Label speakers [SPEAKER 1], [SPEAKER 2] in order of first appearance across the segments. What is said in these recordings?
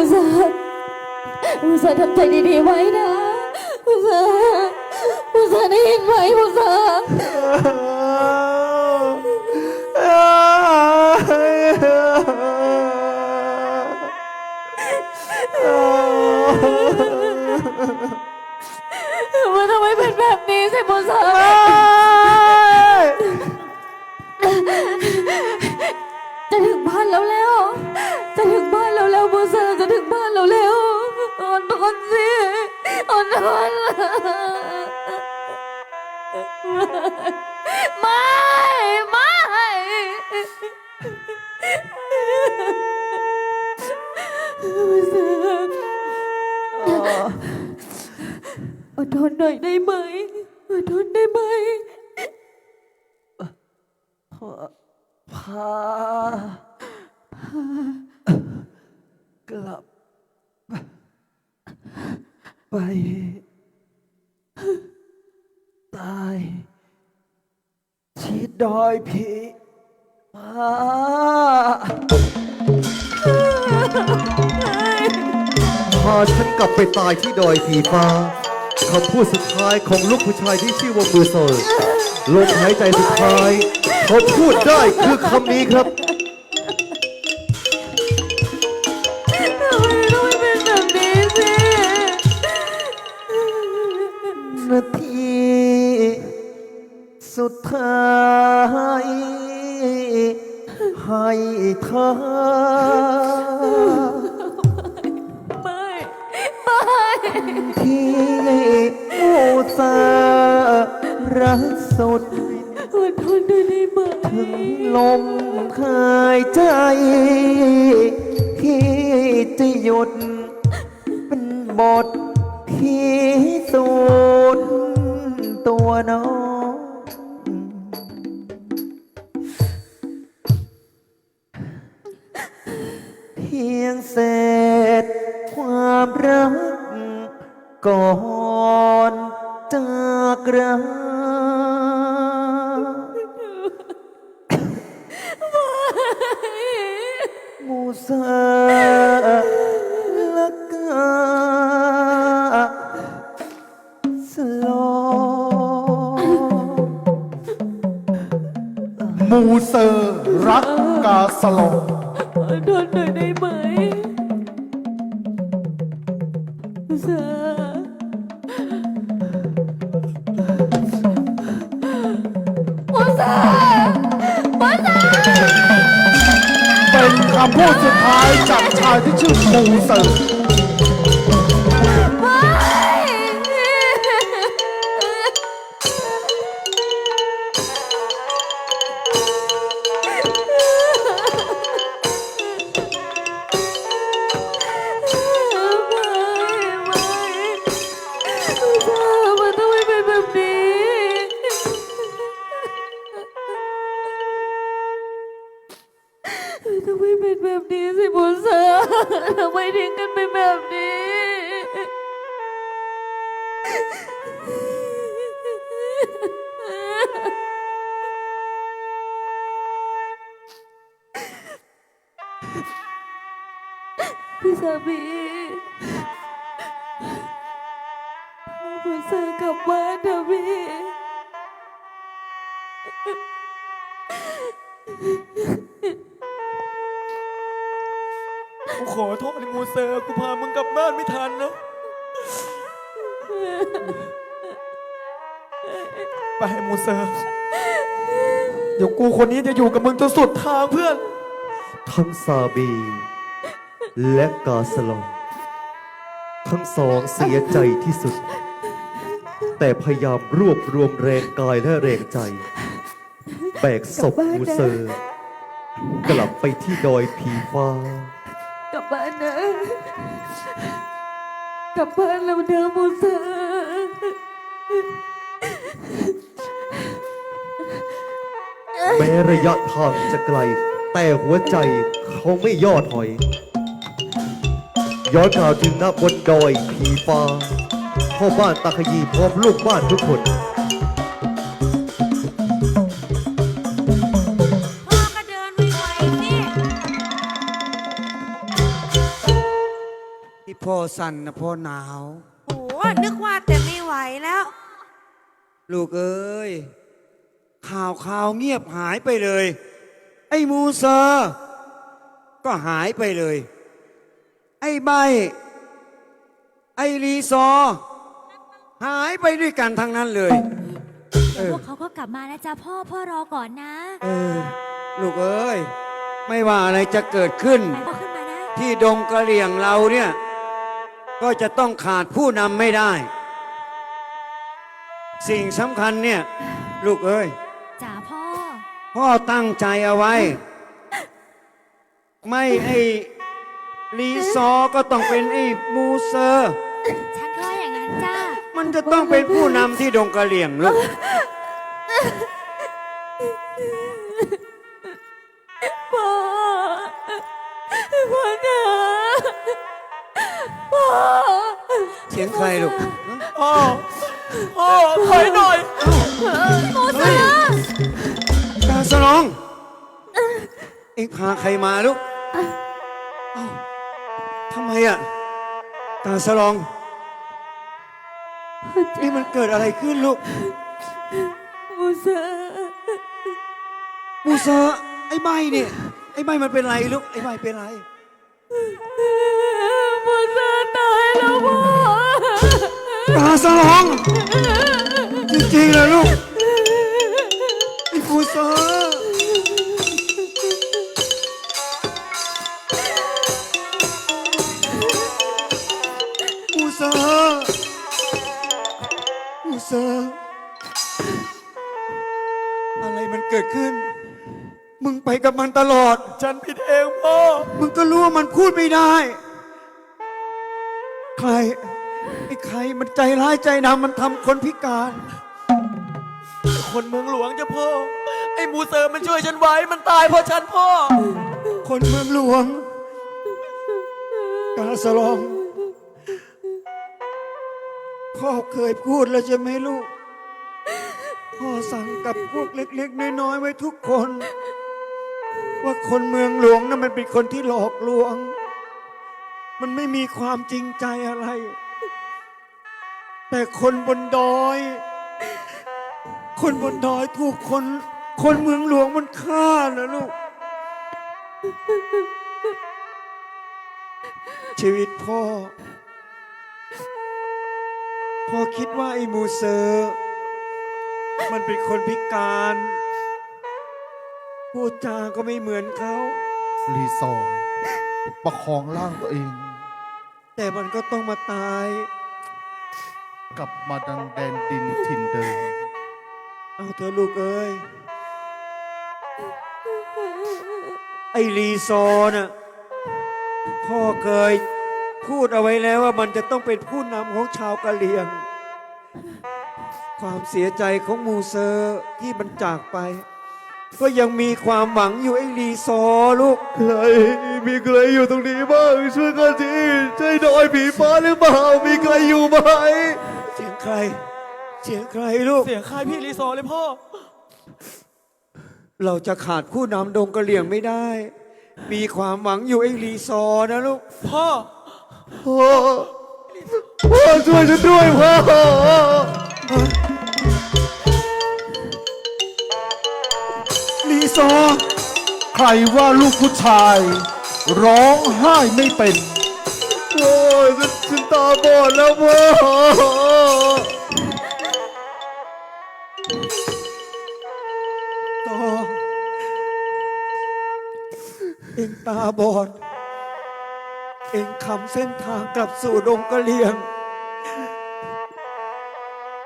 [SPEAKER 1] มุ
[SPEAKER 2] สา
[SPEAKER 1] มุ
[SPEAKER 3] สาทำใจดีๆไว้นะมุสามุสาได้ยินไหมมุสามันทำไมเป็นแบบนี้สิมุสาจ ไม่ไม่โบเซอร์อดทนหน่อยได้ไหมอดทนได้ไหม
[SPEAKER 1] พากลับ ไป ตายที่ดอยผีพา
[SPEAKER 4] พาฉันกลับไปตายที่ดอยผีฟ้าคำพูดสุดท้ายของลูกผู้ชายที่ชื่อว่ามือโซลลมหายใจสุดท้ายเขาพูดได้คือคำนี้ครับ
[SPEAKER 3] สุ
[SPEAKER 1] ดท้ายให้เธอ
[SPEAKER 3] ไม่ไม่
[SPEAKER 1] ที่อุตส่าห์รักสุด
[SPEAKER 3] อดทนด้วยได้ไหม
[SPEAKER 1] ถึงลมหายใจที่จะหยุด เป็นบทที่สุดตัวน้อง ยงเศษ ความรักก่อนจากรา
[SPEAKER 2] คำพูดสุดท้ายจากชายที่ชื่อปูเซอร์
[SPEAKER 3] ทำไมเป็นแบบนี้สิบุญเสือทำไมทิ้งกันไปแบบนี้ พี่สามี
[SPEAKER 5] ไปไอ้มูเซอร์เดี๋ยวกูคนนี้จะอยู่กับมึงจนสุดทางเพื่อน
[SPEAKER 4] ทั้งซาบี และกาสลองทั้งสองเสียใจที่สุด แต่พยายามรวบรวมแรงกายและแรงใจ แบกศพมูเซอร์ กลับไปที่ดอยผีฟ้า
[SPEAKER 3] กลับบ้านนะก ลับบ้านเราเดิมมูซอร์
[SPEAKER 4] แม้ระยะทางจะไกล แต่หัวใจเขาไม่ย่อถอย ย้อนกล่าวถึงหน้าบนดอยผีฟ้าพ่อบ้านตาขยีพร้อมลูกบ้านทุกคน
[SPEAKER 6] สั่นนะพ่อหนาว
[SPEAKER 7] โอ้นึกว่าแต่ไม่ไหวแล้ว
[SPEAKER 6] ลูกเอ้ย ข่าวข่าวเงียบหายไปเลย ไอ้มูเซอร์ก็หายไปเลย ไอ้ใบ ไอ้รีซอร์หายไปด้วยกันทั้งนั้นเลย
[SPEAKER 7] เดี๋ยวพวกเขาก็กลับมานะจ๊ะพ่อพ่อรอก่อนนะ
[SPEAKER 6] เออ ลูกเอ้ย ไม่ว่าอะไรจะเกิดขึ้น
[SPEAKER 7] ไปพ่อขึ้นมานะ
[SPEAKER 6] ที่ดงกระเหลี่ยงเราเนี่ย ก็จะต้องขาดผู้นำไม่ได้ สิ่งสำคัญเนี่ย ลูกเอ้ย
[SPEAKER 7] จ๋าพ่อ
[SPEAKER 6] พ่อตั้งใจเอาไว้ ไม่ไอ้รีซอร์ก็ต้องเป็นไอ้มูเซอร์
[SPEAKER 7] ฉันก็ว่าอย่างนั้นจ้า
[SPEAKER 6] มันจะต้องเป็นผู้นำที่ดงกระเหลี่ยงลูก ใครลูก
[SPEAKER 5] พ่อพ่อถอยหน่อย
[SPEAKER 6] เฮ้ยตาสนอง เอ็งพาใครมาลูกเอ้าทำไมอะ ตาสลอง นี่มันเกิดอะไรขึ้นลูก
[SPEAKER 3] มูเซอร์
[SPEAKER 6] มูเซอร์ไอ้ใบเนี่ยไอ้ใบมันเป็นไรลูก ไอ้ใบเป็นไร
[SPEAKER 3] มูเซอร์ตายแล้วพ่อ
[SPEAKER 6] ตาสลอง จริงๆเลยลูกไอ้มูเซอร์มูเซอร์มูเซอร์อะไรมันเกิดขึ้น มึงไปกับมันตลอด
[SPEAKER 5] ฉันผิดเองพ่อ
[SPEAKER 6] มึงก็รู้ว่ามันพูดไม่ได้ ใครไอ้ ใครมันใจร้ายใจดำมันทำคนพิการ
[SPEAKER 5] คนเมืองหลวงจ้ะพ่อ ไอ้มูเซอร์มันช่วยฉันไว้ มันตายเพราะฉันพ่อ
[SPEAKER 6] คนเมืองหลวง กาสลอง พ่อเคยพูดแล้วใช่ไหมลูก พ่อสั่งกับพวกเล็กๆน้อยๆไว้ทุกคน ว่าคนเมืองหลวงนั้นมันเป็นคนที่หลอกลวง มันไม่มีความจริงใจอะไร แต่คนบนดอย คนบนดอยถูกคน คนเมืองหลวงมันฆ่านะลูก ชีวิตพ่อ พ่อคิดว่าไอ้มูเซอร์มันเป็นคนพิการ พูดจาก็ไม่เหมือนเขา
[SPEAKER 2] รีซอร์ประคองร่างตัวเอง
[SPEAKER 6] แต่มันก็ต้องมาตาย
[SPEAKER 2] กลับมาดังแดนดินถิ่นเดิม
[SPEAKER 6] เอาเธอะลูกเอ้ย ไอ้รีซอร์น่ะพ่อเคยพูดเอาไว้แล้วว่ามันจะต้องเป็นผู้นำของชาวกะเหรี่ยง ความเสียใจของมูเซอร์ที่มันจากไป ก็ยังมีความหวังอยู่ไอ้รีซอร์ลูก
[SPEAKER 4] ใครมีใครอยู่ตรงนี้บ้างช่วยกันทีใช่ดอยผีฟ้าหรือเปล่ามีใครอยู่ไหม
[SPEAKER 6] เสียงใคร เสียงใครลูก
[SPEAKER 5] เสียงใครพี่รีซอร์เลยพ่อ
[SPEAKER 6] เราจะขาดผู้นำดงกะเหลี่ยงไม่ได้ มีความหวังอยู่ไอ้รีซอร์นะลูก
[SPEAKER 5] พ่อ
[SPEAKER 4] พ่อพ่อช่วยฉันด้วยพ่อ
[SPEAKER 6] รีซอร์
[SPEAKER 2] ใครว่าลูกผู้ชาย ร้องไห้ไม่เป็น
[SPEAKER 4] พ่อ ฉันตาบอดแล้วพ่อ
[SPEAKER 6] ต่อเองตาบอด เองคำเส้นทางกลับสู่ดงกะเหลียง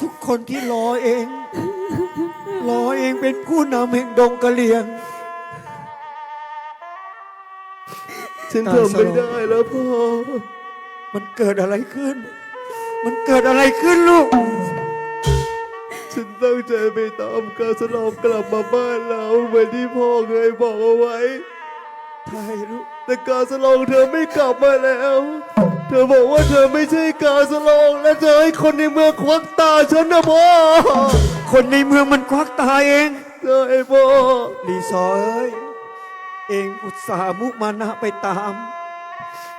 [SPEAKER 6] ทุกคนที่รอเอง รอเองเป็นผู้นำแห่งดงกะเหลียง
[SPEAKER 4] ฉันทำไม่ได้แล้วพ่อ
[SPEAKER 6] มันเกิดอะไรขึ้น มันเกิดอะไรขึ้นลูก
[SPEAKER 4] ฉันตั้งใจไปตามกาสลองกลับมาบ้านเราเหมือนที่พ่อเคยบอกเอาไว้
[SPEAKER 6] ใช่ลูก
[SPEAKER 4] แต่กาสลองเธอไม่กลับมาแล้ว เธอบอกว่าเธอไม่ใช่กาสลองและเธอให้คนในเมืองควักตาฉันนะพ่อ
[SPEAKER 6] คนในเมืองมันควักตาเอง
[SPEAKER 4] เธอไอ้พ่อ
[SPEAKER 6] รีซอร์เอ้ย เองอุตส่าห์มุมานะไปตาม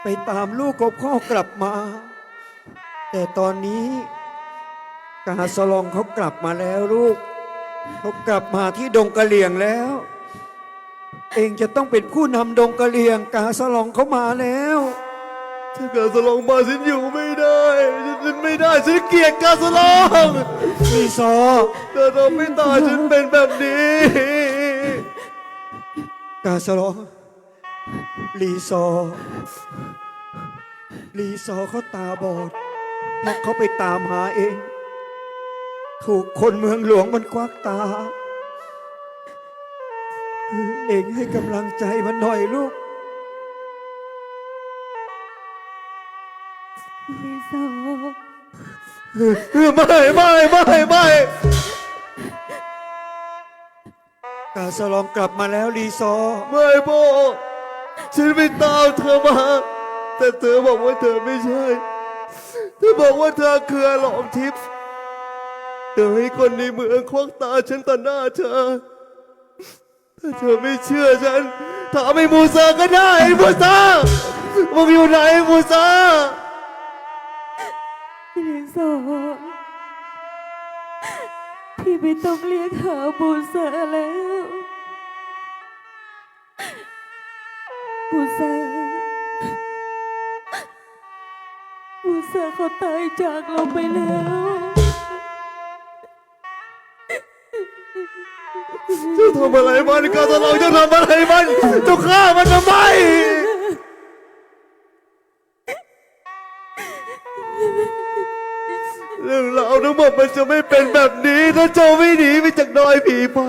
[SPEAKER 6] ไปตามลูกของพ่อกลับมา แต่ตอนนี้กาสลองเขากลับมาแล้วลูก เขากลับมาที่ดงกะเหลี่ยงแล้ว เองจะต้องเป็นผู้นำดงกะเหลี่ยง กาสลองเขามาแล้ว
[SPEAKER 4] ถ้ากาสลองมาฉันอยู่ไม่ได้ฉันฉันไม่ได้ฉันเกลียดกาสลอง
[SPEAKER 6] รีซอร์
[SPEAKER 4] เธอทำให้ตาฉันเป็นแบบนี้
[SPEAKER 6] กาสลอง รีซอร์รีซอร์เขาตาบอดเพราะเขาไปตามหาเอง ถูกคนเมืองหลวงมันควักตา เองให้กำลังใจมันหน่อยลูก
[SPEAKER 3] ลิโซ
[SPEAKER 4] ไม่ไม่ไม่ไม่
[SPEAKER 6] กาสลองกลับมาแล้วรีซอร์
[SPEAKER 4] ไม่พ่อ ฉันไปตามเธอมา แต่เธอบอกว่าเธอไม่ใช่ เธอบอกว่าเธอคือหลอมทิพย์เธอให้คนในเมืองควักตาฉันต่อหน้าเธอถ้าเธอไม่เชื่อฉันถามไอ้มูซาก็ได้ไอ้มูซามึงอยู่ไหนไอ้มูซา
[SPEAKER 3] ลิโซพี่ไม่ต้องเรียกหาบูซอร์แล้ว บูเซอร์บูซอเขาตายจากเราไปแล้ว
[SPEAKER 4] จ้าทำอะไรมันกาตะลองเจ้าทำอะไรมันจ้าฆ่ามันทำไมเรื่องราวทั้งหมดมันจะไม่เป็นแบบนี้ถ้าเจ้าไม่หนีไปจากดอยผีฟ้า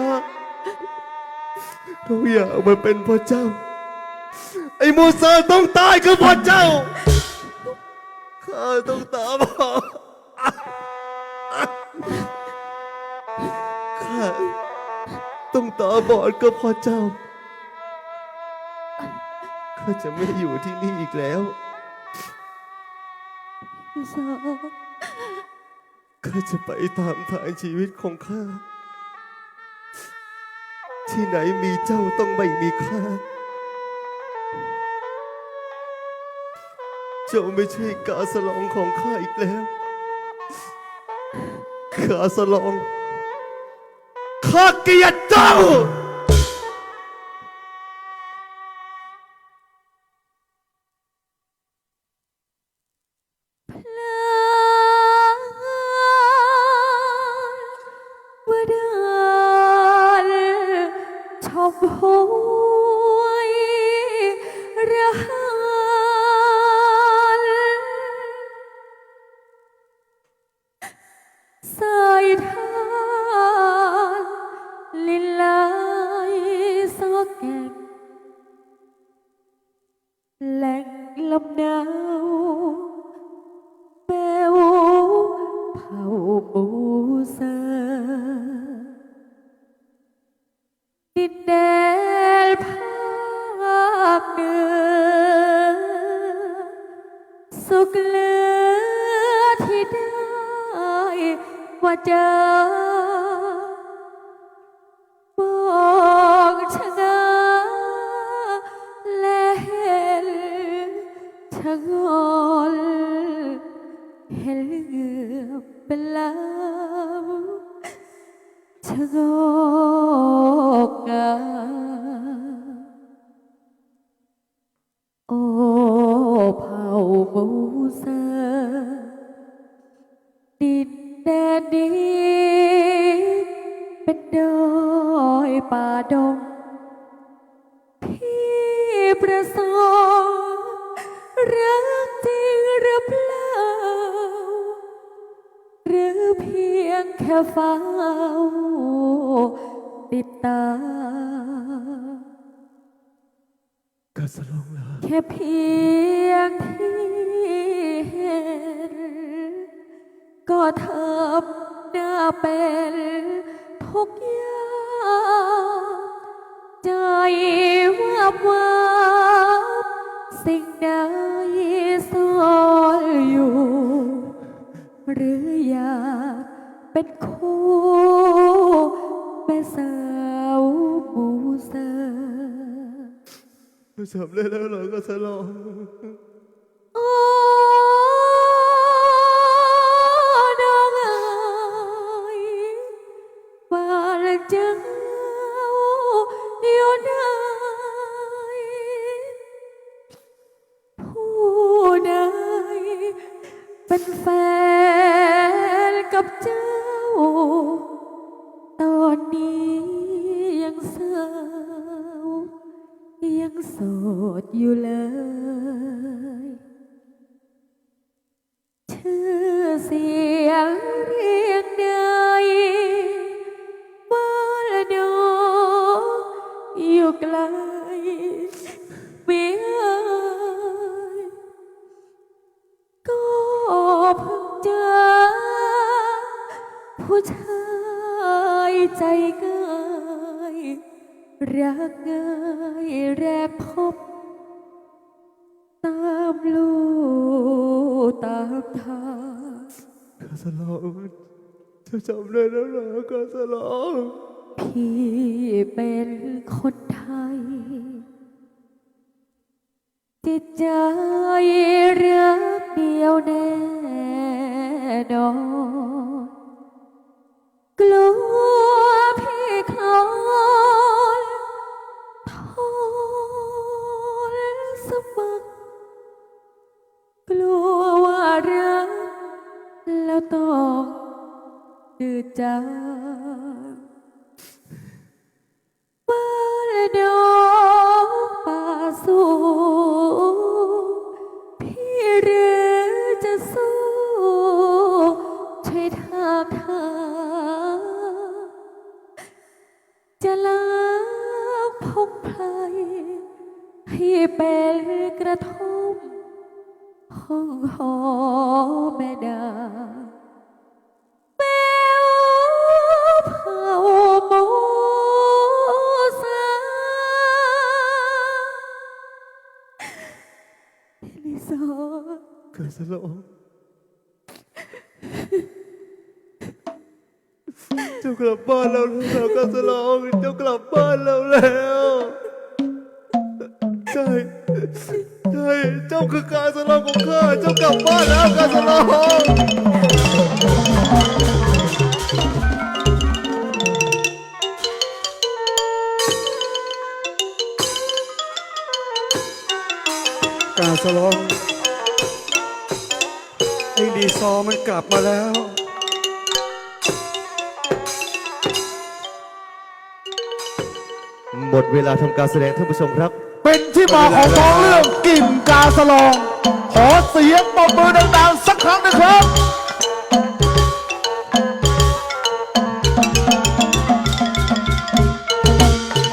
[SPEAKER 4] ทุกอย่างมันเป็นเพราะเจ้า ไอ้มูซาต้องตายคือพระเจ้าข้าต้องตามข้าต้องตาบอดก็พระเจ้าข้าจะไม่อยู่ที่นี่อีกแล้ว
[SPEAKER 3] ลิโซ
[SPEAKER 4] ข้าจะไปตามทางชีวิตของข้า ที่ไหนมีเจ้าต้องไม่มีข้า เจ้าไม่ใช่กาสลองของข้าอีกแล้วกาสลอง ข้าเกลียดเจ้า
[SPEAKER 3] วดานชอบหว สุขเหลือที่ได้ว่าเจอ ดอยป่าดง พี่ประสงค์รักจริงหรือเปล่า หรือเพียงแค่ฝ้าติดตา
[SPEAKER 1] กสลง
[SPEAKER 3] แค่เพียงที่เห็น ก็ทำหน้าเป็น ทุกอย่างใจว่าว่าบสิ่งใดซ่อนอยู่ หรืออยากเป็นคู่แม่สาวบูเซอร์
[SPEAKER 1] สำเร็จแล้วเหรอกาสลอง
[SPEAKER 3] โสดอยู่เลย ชื่อเสียงเรียงใดบ้านนออยู่ไกลไม่เอ่ยก็เพิ่งเจอผู้ชายใจง่ายรักง่าย ตามทาง
[SPEAKER 1] กาสลองจะจำได้แล้วเหรอกาสลอง
[SPEAKER 3] พี่เป็นคนไทย จิตใจรักเดียวแน่นอนกลัวพี่คลอ ต้องดื้อจาสลงเจ้า
[SPEAKER 1] กลับบ้านเราแล้วกาสลองเจ้ากลับบ้านเราแล้วใช่ใช่เจ้าคือการสลองของข้าเจ้ากลับบ้านแล้วการสลอง
[SPEAKER 6] การสลอง ซอมันกลับมาแล้ว
[SPEAKER 1] หมดเวลาทำการแสดงท่านผู้ชมครับ
[SPEAKER 2] เป็นที่มาของท้องเรื่องกิ่มกาสลอง ขอเสียงปรบมือดังๆสักครั้งนะครับ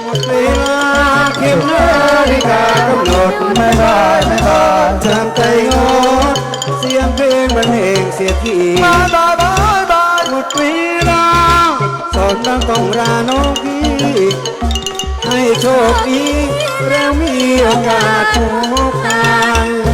[SPEAKER 6] หมดเวลาเข็มนาฬิกากำหนดไม่ได้ไม่ได้ทำใจงด เสียที
[SPEAKER 2] บายบายบายบาย
[SPEAKER 6] หมดเวลาสอนน้องต้องราน้องพี่ ให้โชคดีแล้วมีโอกาสพบกัน